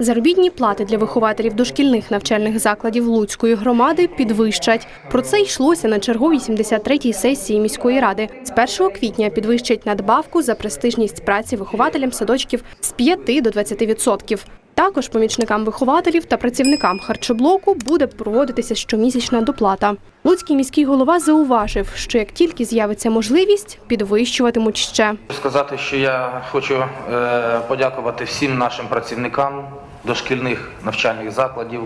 Заробітні плати для вихователів дошкільних навчальних закладів Луцької громади підвищать. Про це йшлося на черговій 73-й сесії міської ради. З 1 квітня підвищать надбавку за престижність праці вихователям садочків з 5 до 20%. Також помічникам вихователів та працівникам харчоблоку буде проводитися щомісячна доплата. Луцький міський голова зауважив, що як тільки з'явиться можливість, підвищуватимуть ще. Сказати, що я хочу е, подякувати всім нашим працівникам дошкільних навчальних закладів,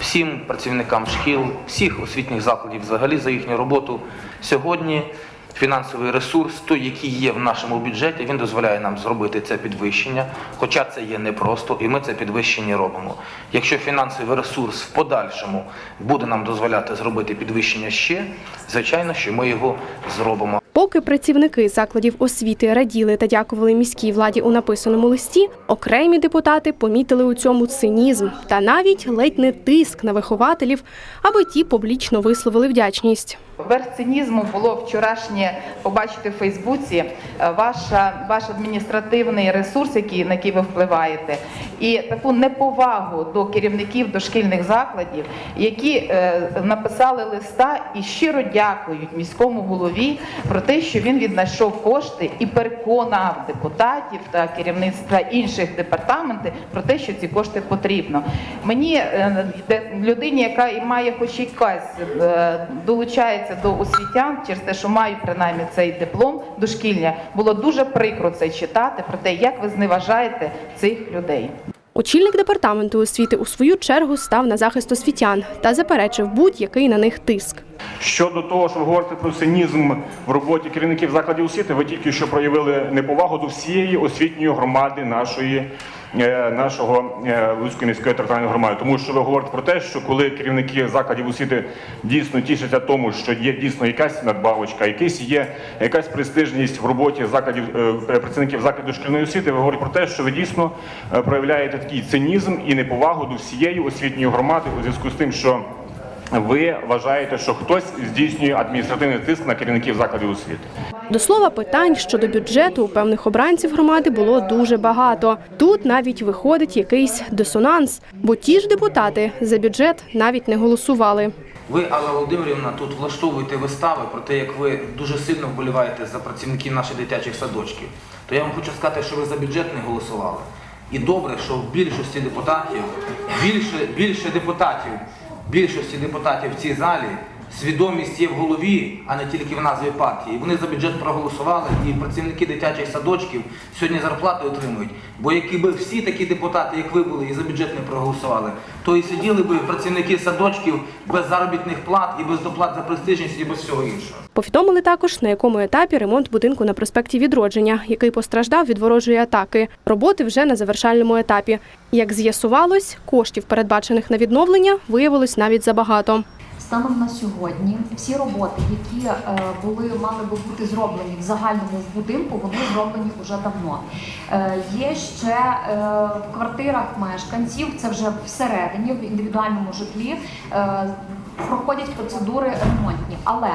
всім працівникам шкіл, всіх освітніх закладів взагалі за їхню роботу. Сьогодні фінансовий ресурс, той, який є в нашому бюджеті, він дозволяє нам зробити це підвищення, хоча це є непросто, і ми це підвищення робимо. Якщо фінансовий ресурс в подальшому буде нам дозволяти зробити підвищення ще, звичайно, що ми його зробимо. Поки працівники закладів освіти раділи та дякували міській владі у написаному листі, окремі депутати помітили у цьому цинізм та навіть ледь не тиск на вихователів, аби ті публічно висловили вдячність. Верх цинізму було вчорашнє побачити в Фейсбуці е, ваша, ваш адміністративний ресурс, який, на який ви впливаєте, і таку неповагу до керівників дошкільних закладів, які е, написали листа і щиро дякують міському голові про те, що він віднайшов кошти і переконав депутатів та керівництва інших департаментів про те, що ці кошти потрібно. Мені е, людині, яка і має хоч якась е, долучається до освітян через те, що маю принаймні цей диплом дошкільня, було дуже прикро це читати про те, як ви зневажаєте цих людей. Очільник департаменту освіти у свою чергу став на захист освітян та заперечив будь-який на них тиск. Щодо того, що ви говорите про цинізм в роботі керівників закладів освіти, ви тільки що проявили неповагу до всієї освітньої громади нашої. е, Нашого е, Луцької міської територіальної громади, тому що ви говорите про те, що коли керівники закладів освіти дійсно тішаться тому, що є дійсно якась надбавочка, якийсь є якась престижність в роботі закладів е, працівників закладів шкільної освіти, ви говорите про те, що ви дійсно проявляєте такий цинізм і неповагу до всієї освітньої громади у зв'язку з тим, що ви вважаєте, що хтось здійснює адміністративний тиск на керівників закладів освіти? До слова, питань щодо бюджету у певних обранців громади було дуже багато. Тут навіть виходить якийсь дисонанс, бо ті ж депутати за бюджет навіть не голосували. Ви, Алла Володимирівна, тут влаштовуєте вистави про те, як ви дуже сильно вболіваєте за працівників наших дитячих садочків. То я вам хочу сказати, що ви за бюджет не голосували. І добре, що в більшості депутатів, більше, більше депутатів, більшості депутатів в цій залі свідомість є в голові, а не тільки в назві партії. Вони за бюджет проголосували, і працівники дитячих садочків сьогодні зарплати отримують. Бо якби всі такі депутати, як ви були, і за бюджет не проголосували, то і сиділи би працівники садочків без заробітних плат і без доплат за престижність і без всього іншого. Повідомили також, на якому етапі ремонт будинку на проспекті Відродження, який постраждав від ворожої атаки. Роботи вже на завершальному етапі. Як з'ясувалось, коштів, передбачених на відновлення, виявилось навіть забагато. Станом на сьогодні всі роботи, які е, були мали би бути зроблені в загальному будинку, вони зроблені вже давно. Е, є ще е, в квартирах мешканців, це вже всередині, в індивідуальному житлі. Проходять процедури ремонтні, але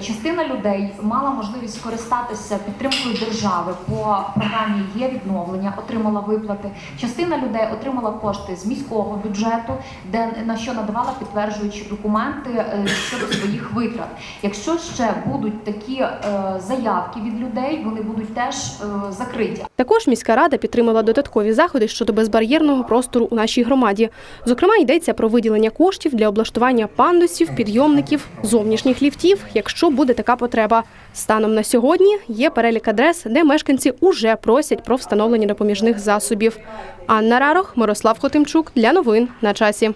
частина людей мала можливість скористатися підтримкою держави по програмі є відновлення, отримала виплати. Частина людей отримала кошти з міського бюджету, де на що надавала підтверджуючі документи е, щодо своїх витрат. Якщо ще будуть такі е, заявки від людей, вони будуть теж е, закриті. Також міська рада підтримала додаткові заходи щодо безбар'єрного простору у нашій громаді. Зокрема, йдеться про виділення коштів для облаштування пандусів, підйомників, зовнішніх ліфтів, якщо буде така потреба. Станом на сьогодні є перелік адрес, де мешканці уже просять про встановлення допоміжних засобів. Анна Рарох, Мирослав Хотимчук для новин на часі.